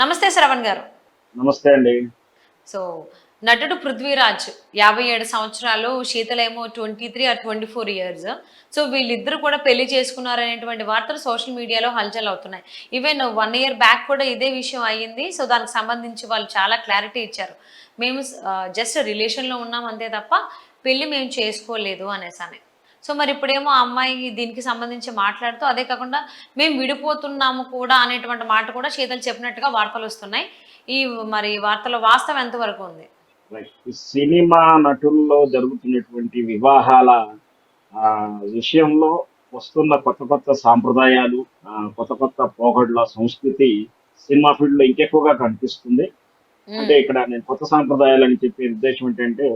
నమస్తే శ్రవణ్ గారు. నమస్తే అండి. సో నటుడు పృథ్వీరాజ్ యాభై ఏడు సంవత్సరాలు శీతలేమో twenty three or twenty four years. So వీళ్ళిద్దరు కూడా పెళ్ళి చేసుకున్నారు అనేటువంటి వార్తలు సోషల్ మీడియాలో హల్చల్ అవుతున్నాయి. ఈవెన్ వన్ ఇయర్ బ్యాక్ కూడా ఇదే విషయం అయ్యింది. సో దానికి సంబంధించి వాళ్ళు చాలా క్లారిటీ ఇచ్చారు. మేము జస్ట్ రిలేషన్లో ఉన్నాం అంతే తప్ప పెళ్ళి మేము చేసుకోలేదు అనేసాని సో మరి ఇప్పుడేమో ఆ అమ్మాయి దీనికి సంబంధించి మాట్లాడుతూ అదే కాకుండా మేము విడిపోతున్నాము కూడా అనేటువంటి మాట కూడా శీతల్ చెప్పినట్టుగా వార్తలు వస్తున్నాయి. ఈ మరి వార్తలో వాస్తవం ఎంతవరకు ఉంది? సినిమా నటుల్లో జరుగుతున్నటువంటి వివాహాల విషయంలో వస్తున్న కొత్త కొత్త సాంప్రదాయాలు కొత్త కొత్త పోగడ్ల సంస్కృతి సినిమా ఫీల్డ్లో ఇంకెక్కువగా కనిపిస్తుంది. అంటే ఇక్కడ నేను కొత్త సాంప్రదాయాలు అని చెప్పే ఉద్దేశం ఏంటంటే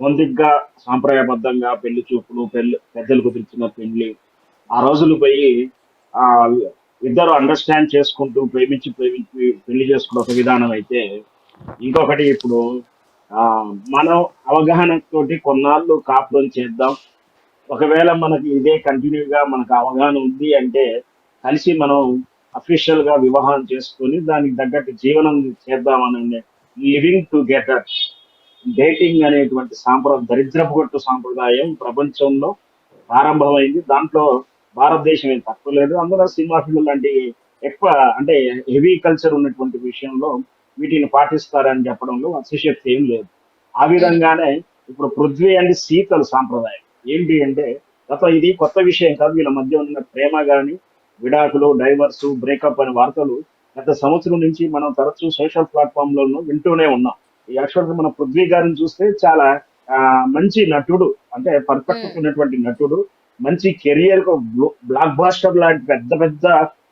పొందిగ్గా సాంప్రదాయబద్ధంగా పెళ్ళి చూపులు పెళ్ళి పెద్దలు కుదిర్చిన పెళ్ళి ఆ రోజులు పోయి ఆ ఇద్దరు అండర్స్టాండ్ చేసుకుంటూ ప్రేమించి ప్రేమించి పెళ్ళి చేసుకున్న ఒక విధానం అయితే ఇంకొకటి ఇప్పుడు ఆ మనం అవగాహనతోటి కొన్నాళ్ళు కాపురం చేద్దాం. ఒకవేళ మనకి ఇదే కంటిన్యూగా మనకు అవగాహన ఉంది అంటే కలిసి మనం అఫీషియల్గా వివాహం చేసుకొని దానికి తగ్గట్టు జీవనం చేద్దామని లివింగ్ టుగెదర్ డేటింగ్ అనేటువంటి సాంప్రదాయం దరిద్రపు కొట్టు సాంప్రదాయం ప్రపంచంలో ప్రారంభమైంది. దాంట్లో భారతదేశం ఏం తక్కువ లేదు. అందులో సినిమా ఫీల్డ్ లాంటి ఎక్కువ అంటే హెవీ కల్చర్ ఉన్నటువంటి విషయంలో వీటిని పాటిస్తారని చెప్పడంలో అతిశక్తి ఏం లేదు. ఆ విధంగానే ఇప్పుడు పృథ్వీ అండ్ సీతల సాంప్రదాయం ఏంటి అంటే గత ఇది కొత్త విషయం కాదు. వీళ్ళ మధ్య ఉన్న ప్రేమ కానీ విడాకులు డైవర్స్ బ్రేకప్ అనే వార్తలు గత సంవత్సరం నుంచి మనం తరచూ సోషల్ ప్లాట్ఫామ్లలో వింటూనే ఉన్నాం. యాక్చువల్గా మన పృథ్వీ గారిని చూస్తే చాలా మంచి నటుడు. అంటే పర్ఫెక్ట్. ఉన్నటువంటి నటుడు. మంచి కెరియర్ బ్లాక్ బాస్టర్ లాంటి పెద్ద పెద్ద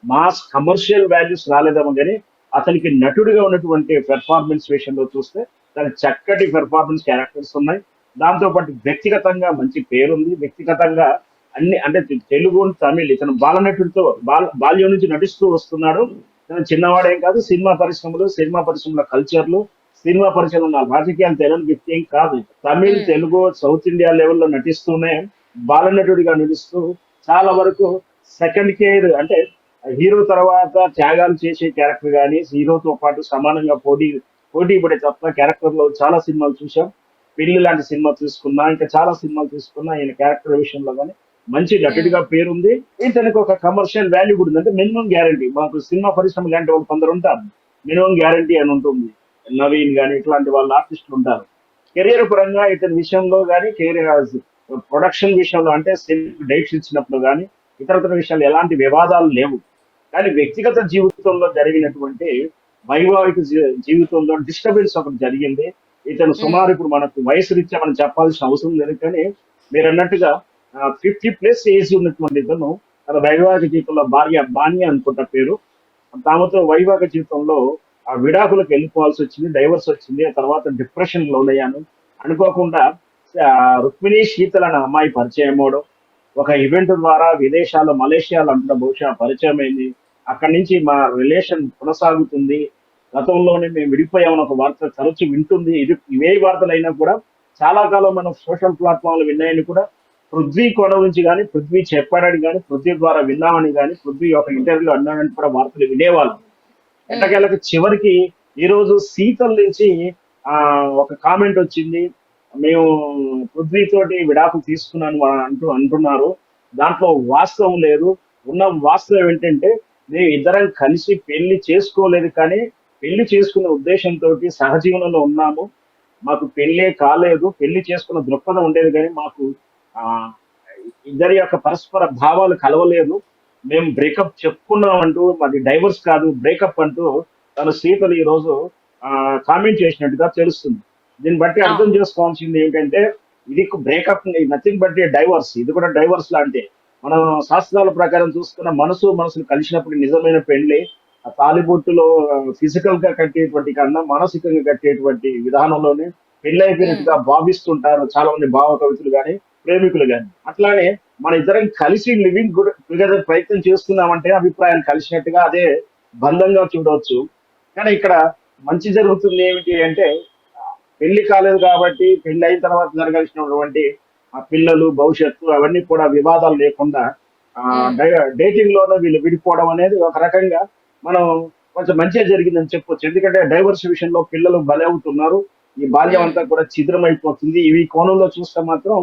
మాస్ కమర్షియల్ వాల్యూస్ రాలేదేమో కానీ అతనికి నటుడిగా ఉన్నటువంటి పెర్ఫార్మెన్స్ విషయంలో చూస్తే చాలా చక్కటి పెర్ఫార్మెన్స్ క్యారెక్టర్స్ ఉన్నాయి. దాంతో పాటు వ్యక్తిగతంగా మంచి పేరుంది. వ్యక్తిగతంగా అన్ని అంటే తెలుగు తమిళ్ ఇతను బాలనటుడితో బాల బాల్యం నుంచి నటిస్తూ వస్తున్నాడు. చిన్నవాడేం కాదు సినిమా పరిశ్రమలు సినిమా పరిశ్రమల కల్చర్లు సినిమా పరిశ్రమలో ఉన్న రాజకీయాలు తెలియని వ్యక్తి ఏం కాదు. తమిళ్. తెలుగు సౌత్ ఇండియా లెవెల్లో నటిస్తూనే బాలనటుడిగా నటిస్తూ చాలా వరకు సెకండ్ కేర్ అంటే హీరో తర్వాత త్యాగాలు చేసే క్యారెక్టర్ కానీ హీరోతో పాటు సమానంగా పోటీ పోటీ పడే తప్ప క్యారెక్టర్లో చాలా సినిమాలు చూసాం పెళ్ళి లాంటి సినిమా తీసుకున్నా ఇంకా చాలా సినిమాలు తీసుకున్నా ఈయన క్యారెక్టర్ విషయంలో కానీ మంచి నటుడిగా పేరుంది. ఇతనికి ఒక కమర్షియల్ వాల్యూ కూడా ఉంది. అంటే మినిమం గ్యారంటీ మాకు సినిమా పరిశ్రమ లాంటి వాళ్ళు కొందరు ఉంటారు. మినిమం గ్యారంటీ అని ఉంటుంది. నవీన్ కానీ ఇట్లాంటి వాళ్ళ ఆర్టిస్టులు ఉంటారు. కెరీర్ పరంగా ఇతని విషయంలో కానీ కెరీర్ ప్రొడక్షన్ విషయంలో అంటే డేట్స్ ఇచ్చినప్పుడు కానీ ఇతరతర విషయాలు ఎలాంటి వివాదాలు లేవు. కానీ వ్యక్తిగత జీవితంలో జరిగినటువంటి వైవాహిక జీవితంలో డిస్టర్బెన్స్ ఒకటి జరిగింది. ఇతను సుమారు ఇప్పుడు మనకు వయసు రీత్యా మనం చెప్పాల్సిన అవసరం లేదు. కానీ మీరు అన్నట్టుగా ఫిఫ్టీ ప్లస్ ఏజ్ ఉన్నటువంటి ఇతను తన వైవాహిక జీవితంలో భార్య బాణ్య అనుకుంటా పేరు. తామతో వైవాహిక జీవితంలో ఆ విడాకులకు వెళ్ళిపోవాల్సి వచ్చింది డైవర్స్ వచ్చింది ఆ తర్వాత డిప్రెషన్ లోనయ్యాను అనుకోకుండా రుక్మిణి శీతల అనే అమ్మాయి పరిచయం అవడం ఒక ఈవెంట్ ద్వారా విదేశాల్లో మలేషియాలో అంటున్న బహుశా పరిచయం అయింది. అక్కడి నుంచి మా రిలేషన్ కొనసాగుతుంది. గతంలోనే మేము విడిపోయామని ఒక వార్త తరచు వింటుంది. ఇది ఇవే వార్తలు అయినా కూడా చాలా కాలం మనం సోషల్ ప్లాట్ఫామ్లు విన్నాయని కూడా పృథ్వీ కొన నుంచి కానీ పృథ్వీ చెప్పాడని కానీ పృథ్వీ ద్వారా విన్నామని కానీ పృథ్వీ ఒక ఇంటర్వ్యూలో అన్నాడని కూడా వార్తలు వినేవాళ్ళం. ఎట్టకేళ్ళకి చివరికి ఈ రోజు శీతల్ నుంచి ఆ ఒక కామెంట్ వచ్చింది. మేము పృథ్వీతోటి విడాకులు తీసుకున్నాను అని అంటూ అంటున్నారు. దాంట్లో వాస్తవం లేదు. ఉన్న వాస్తవం ఏంటంటే మేము ఇద్దరం కలిసి పెళ్ళి చేసుకోలేదు కానీ పెళ్ళి చేసుకునే ఉద్దేశంతో సహజీవనంలో ఉన్నాము. మాకు పెళ్ళే కాలేదు. పెళ్ళి చేసుకున్న దృక్పథం ఉండేది కానీ మాకు ఆ ఇద్దరి యొక్క పరస్పర భావాలు కలవలేదు. మేము బ్రేకప్ చెప్పుకున్నాం అంటూ మాది డైవర్స్ కాదు బ్రేకప్ అంటూ తన సీతలు ఈ రోజు కామెంట్ చేసినట్టుగా తెలుస్తుంది. దీన్ని బట్టి అర్థం చేసుకోవాల్సింది ఏంటంటే ఇది బ్రేకప్ నథింగ్ బట్ డైవర్స్ ఇది కూడా డైవర్స్ లాంటి మనం శాస్త్రాల ప్రకారం చూసుకున్న మనసు మనసులు కలిసినప్పుడు నిజమైన పెళ్ళి ఆ తాలిబొట్టులో ఫిజికల్గా కట్టేటువంటి కన్నా మానసికంగా కట్టేటువంటి విధానంలోనే పెళ్ళి అయిపోయినట్టుగా భావిస్తుంటారు చాలా మంది భావ కవితలు కానీ ప్రేమికులు కానీ అట్లానే మన ఇద్దరం కలిసి లివింగ్ గుడ్ టుగెదర్ ప్రయత్నం చేసుకుందామంటే అభిప్రాయాలు కలిసినట్టుగా అదే బంధంగా చూడవచ్చు. కానీ ఇక్కడ మంచి జరుగుతుంది ఏమిటి అంటే పెళ్ళి కాలేదు కాబట్టి పెళ్ళి అయిన తర్వాత జరగాల్సినటువంటి ఆ పిల్లలు భవిష్యత్తు అవన్నీ కూడా వివాదాలు లేకుండా Hmm. డేటింగ్లోనే వీళ్ళు విడిపోవడం అనేది ఒక రకంగా మనం కొంచెం మంచిగా జరిగిందని చెప్పొచ్చు. ఎందుకంటే డైవర్స్ విషయంలో పిల్లలు బలవుతున్నారు ఈ బాల్యం అంతా కూడా ఛిద్రమైపోతుంది. ఇవి కోణంలో చూస్తే మాత్రం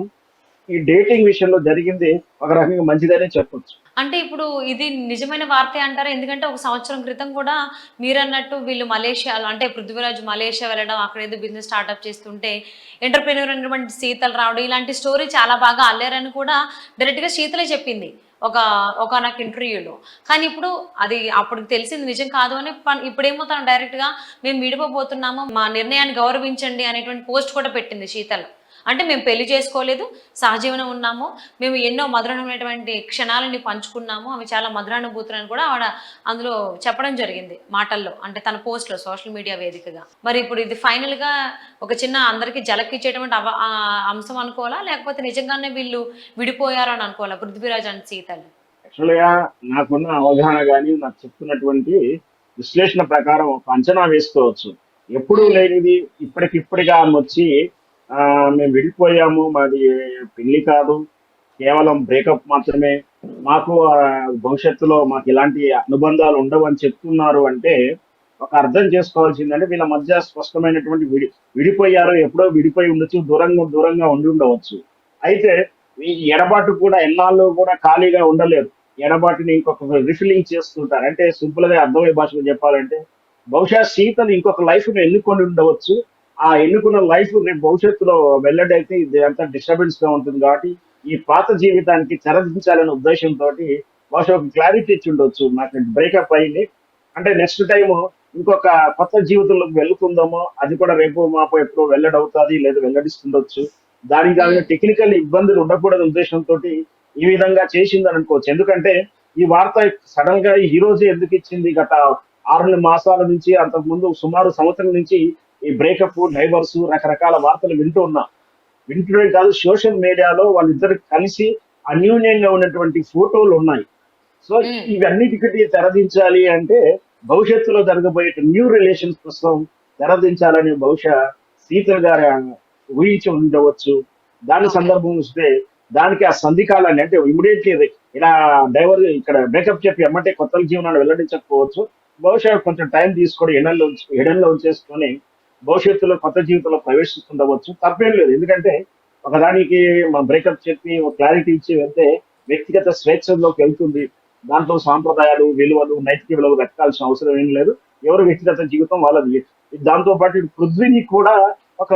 ఈ డేటింగ్ విషయంలో జరిగింది. ఒక రకంగా మంచిదనే చెప్పొచ్చు. అంటే ఇప్పుడు ఇది నిజమైన వార్త అంటారా? ఎందుకంటే ఒక సంవత్సరం క్రితం కూడా మీరు అన్నట్టు వీళ్ళు మలేషియా అంటే పృథ్వీరాజ్ మలేషియా వెళ్ళడం అక్కడ ఏదో బిజినెస్ స్టార్ట్అప్ చేస్తుంటే ఎంటర్ప్రెన్యూర్ అయినటువంటి శీతలు రావడం ఇలాంటి స్టోరీ చాలా బాగా అల్లారని కూడా డైరెక్ట్గా శీతలే చెప్పింది ఒక ఒక నాకు ఇంటర్వ్యూలో కానీ ఇప్పుడు అది అప్పుడు తెలిసింది నిజం కాదు అని ఇప్పుడేమో తను డైరెక్ట్గా మేము విడిపోబోతున్నాము మా నిర్ణయాన్ని గౌరవించండి అనేటువంటి పోస్ట్ కూడా పెట్టింది శీతల్ అంటే మేము పెళ్ళి చేసుకోలేదు సహజీవనం ఉన్నాము. మేము ఎన్నో మధురమైనటువంటి క్షణాలని పంచుకున్నాము. అవి చాలా మధురానుభూతులను కూడా ఆవిడ అందులో చెప్పడం జరిగింది మాటల్లో అంటే తన పోస్ట్లో సోషల్ మీడియా వేదికగా. మరి ఇప్పుడు ఇది ఫైనల్గా ఒక చిన్న అందరికీ జలక్కిచ్చేటువంటి అవ ఆ అంశం అనుకోవాలా? లేకపోతే నిజంగానే వీళ్ళు విడిపోయారు అని అనుకోవాలా? పృథ్వీరాజ్ అండ్ సీతలు. యాక్చువల్గా నాకున్న అవగాహన కానీ నాకు చెప్తున్నటువంటి విశ్లేషణ ప్రకారం ఒక అంచనా వేసుకోవచ్చు. ఎప్పుడూ లేనిది ఇప్పటికిప్పటిగా ఆమె వచ్చి మేము విడిపోయాము. మాది పెళ్ళి కాదు. కేవలం బ్రేకప్ మాత్రమే. మాకు భవిష్యత్తులో మాకు ఇలాంటి అనుబంధాలు ఉండవు అని చెప్తున్నారు అంటే ఒక అర్థం చేసుకోవాల్సిందంటే వీళ్ళ మధ్య స్పష్టమైనటువంటి విడి విడిపోయారు ఎప్పుడో విడిపోయి ఉండొచ్చు దూరంగా దూరంగా ఉండి ఉండవచ్చు. అయితే ఈ ఎడబాటు కూడా ఎన్నాళ్ళు కూడా ఖాళీగా ఉండలేరు ఎడబాటుని ఇంకొక రిఫిలింగ్ చేస్తుంటారు. అంటే సింపుల్గా అర్థమయ్యే భాషలో చెప్పాలంటే బహుశా సీతను ఇంకొక లైఫ్ ఎన్నుకొని ఉండవచ్చు. ఆ ఎన్నుకున్న లైఫ్ రేపు భవిష్యత్తులో వెళ్ళడైతే ఇది అంతా డిస్టర్బెన్స్గా ఉంటుంది కాబట్టి ఈ పాత జీవితానికి తెరదించాలనే ఉద్దేశంతో బహుశా ఒక క్లారిటీ ఇచ్చి ఉండొచ్చు. నాకు బ్రేకప్ అయింది. అంటే నెక్స్ట్ టైం ఇంకొక కొత్త జీవితంలోకి వెళ్తుందామో అది కూడా రేపు మాపు ఎప్పుడో వెల్లడవుతుంది లేదా వెల్లడిస్తుండొచ్చు. దానికి దాని టెక్నికల్ ఇబ్బందులు ఉండకూడదు ఉద్దేశంతో ఈ విధంగా చేసిందని అనుకోవచ్చు. ఎందుకంటే ఈ వార్త సడన్గా ఈ రోజు ఎందుకు ఇచ్చింది? గత ఆరు మాసాల నుంచి అంతకు ముందు సుమారు సంవత్సరం నుంచి ఈ బ్రేకప్ డైవర్స్ రకరకాల వార్తలు వింటూ ఉన్నాం వింటూనే కాదు సోషల్ మీడియాలో వాళ్ళిద్దరు కలిసి అన్యూన్యంగా ఉన్నటువంటి ఫోటోలు ఉన్నాయి సో. ఇవన్నిటికీ తెరదించాలి అంటే భవిష్యత్తులో జరగబోయే న్యూ రిలేషన్స్ కోసం తెరదించాలని బహుశా సీతల్ గారు ఊహించి ఉండవచ్చు దాని. సందర్భం వస్తే దానికి ఆ సంధికాలాన్ని అంటే ఇమీడియట్లీ ఇలా డైవర్ ఇక్కడ బ్రేకప్ చెప్పి ఎమ్మటే కొత్త జీవనాన్ని వెల్లడించకపోవచ్చు బహుశా కొంచెం టైం తీసుకొని ఎడల్లో ఎడల్లో ఉంచేసుకొని భవిష్యత్తులో కొత్త జీవితంలో ప్రవేశిస్తుండవచ్చు. తప్పేం లేదు. ఎందుకంటే ఒకదానికి మా బ్రేకప్ చెప్పి ఒక క్లారిటీ ఇచ్చి వెళ్తే వ్యక్తిగత స్వేచ్ఛలోకి వెళ్తుంది. దాంట్లో సాంప్రదాయాలు విలువలు నైతిక విలువలు వెతకాల్సిన అవసరం ఏం లేదు. ఎవరు వ్యక్తిగత జీవితం వాళ్ళది. దాంతో పాటు పృథ్వీని కూడా ఒక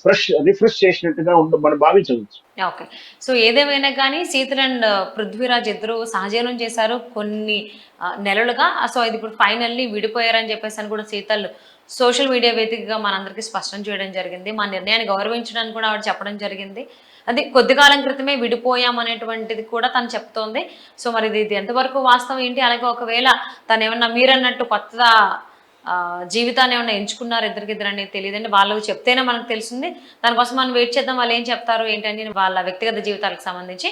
ఫ్రెష్ రిఫ్రెష్ చేసినట్టుగా ఉండ మనం భావించవచ్చు. ఓకే సో ఏదేమైనా కానీ శీతల్ అండ్ uh, పృథ్వీరాజ్ ఇద్దరు సహజీవనం చేశారు. కొన్ని uh, నెలలుగా uh, సో ఇది ఇప్పుడు ఫైనల్లీ విడిపోయారని చెప్పేసి అని కూడా శీతల్ సోషల్ మీడియా వేదికగా మనందరికీ స్పష్టం చేయడం జరిగింది. మా నిర్ణయాన్ని గౌరవించడానికి కూడా ఆవిడ చెప్పడం జరిగింది. అది కొద్ది కాలం క్రితమే విడిపోయాం అనేటువంటిది కూడా తను చెప్తోంది. సో మరి ఇది ఎంతవరకు వాస్తవం ఏంటి? అలాగే ఒకవేళ తను ఏమన్నా మీరన్నట్టు కొత్త జీవితాన్ని ఏమన్నా ఎంచుకున్నారు ఇద్దరికిద్దరు అనేది తెలియదండి. వాళ్ళు చెప్తేనే మనకు తెలిసింది దానికోసం మనం వెయిట్ చేద్దాం. వాళ్ళు ఏం చెప్తారు ఏంటని వాళ్ళ వ్యక్తిగత జీవితాలకు సంబంధించి